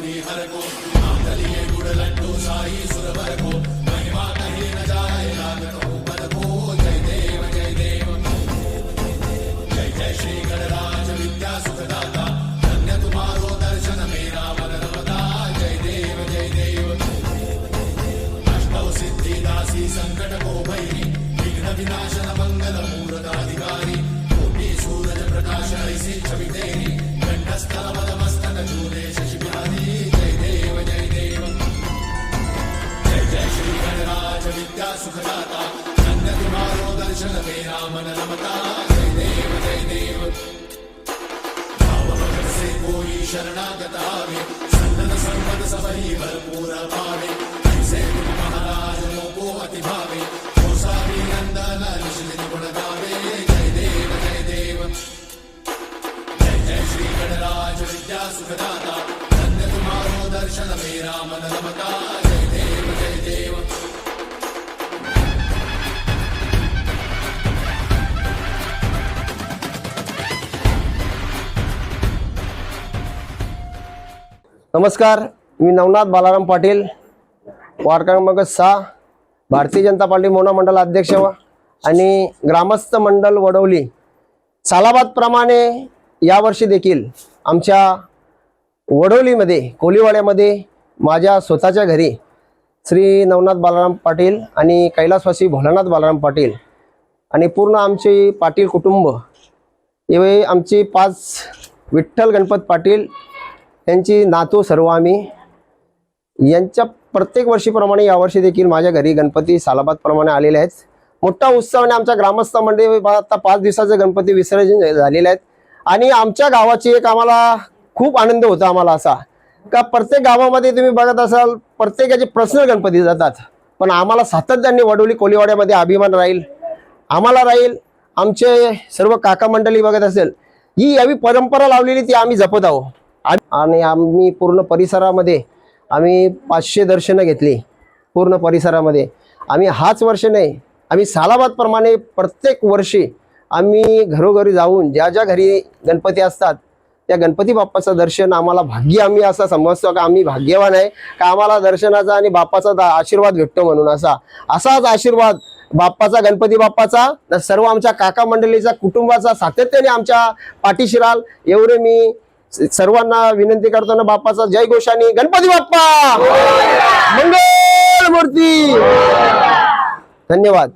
నీ హరకు. తలియే గుడలంటూ సాయి సురవరకు మహిమా కహే నజాయ నాగతో పదకో. జయ దేవ జయ దేవ. ప్రకాశ ఐసి చవితేరి. विद्या सुखदाता धन्यतिमारो दर्शन मेरा मन रमता जय देव जय देव। से कोई शरणागत आवे संतन संपद सबही भरपूर पावे ऐसे गुरु महाराज लोको अति भावे कोसावी नंदन ऋषि गुण गावे। जय देव जय देव। जय जय श्री गणराज विद्या सुखदाता धन्य तुम्हारो दर्शन मेरा मन रमता नमस्कार मी नवनाथ बालाराम पाटील वार्ड क्रमांक सहा भारतीय जनता पार्टी मोना मंडल अध्यक्ष आणि ग्रामस्थ मंडल वडवली. सालाबादप्रमाणे यावर्षी देखील आमच्या वडवलीमध्ये कोलीवाड्यामध्ये माझ्या स्वतःच्या घरी श्री नवनाथ बालाराम पाटील आणि कैलासवासी भोलानाथ बालाराम पाटील आणि पूर्ण आमचे पाटील कुटुंब हे आमचे पाच विठ्ठल गणपत पाटील यांची नातू सर्व आम्ही यांच्या प्रत्येक वर्षीप्रमाणे यावर्षी देखील माझ्या घरी गणपती सालाबादप्रमाणे आलेले आहेत. मोठा उत्सवाने आमच्या ग्रामस्थ मंडळी आता पाच दिवसाचे गणपती विसर्जन झालेले आहेत आणि आमच्या गावाची एक आम्हाला खूप आनंद होता आम्हाला असा. का प्रत्येक गावामध्ये तुम्ही बघत असाल प्रत्येकाचे पर्सनल गणपती जातात. पण आम्हाला सातत्याने वडोली कोलीवाड्यामध्ये अभिमान राहील. आम्हाला राहील आमचे सर्व काका मंडळी बघत असेल. ही यावी परंपरा लावलेली ती आम्ही जपत आहोत. आणि- आम्ही पूर्ण परिसरामध्ये आम्ही पाचशे दर्शनं घेतली पूर्ण परिसरामध्ये. आम्ही हाच वर्ष नाही आम्ही सालाबादप्रमाणे प्रत्येक वर्षी आम्ही घरोघरी जाऊन ज्या ज्या घरी गणपती असतात त्या गणपती बाप्पाचं दर्शन आम्हाला भाग्य आम्ही असा समजतो का आम्ही भाग्यवान आहे का आम्हाला दर्शनाचा आणि बाप्पाचा दा- आशीर्वाद भेटतो म्हणून असा. असाच आशीर्वाद बाप्पाचा गणपती बाप्पाचा तर सर्व आमच्या काका मंडळीचा कुटुंबाचा सातत्याने आमच्या पाठीशिराल एवढे मी सर्वांना विनंती करतो ना बाप्पाचा जय घोषानी गणपती बाप्पा! मंगल मूर्ती! धन्यवाद.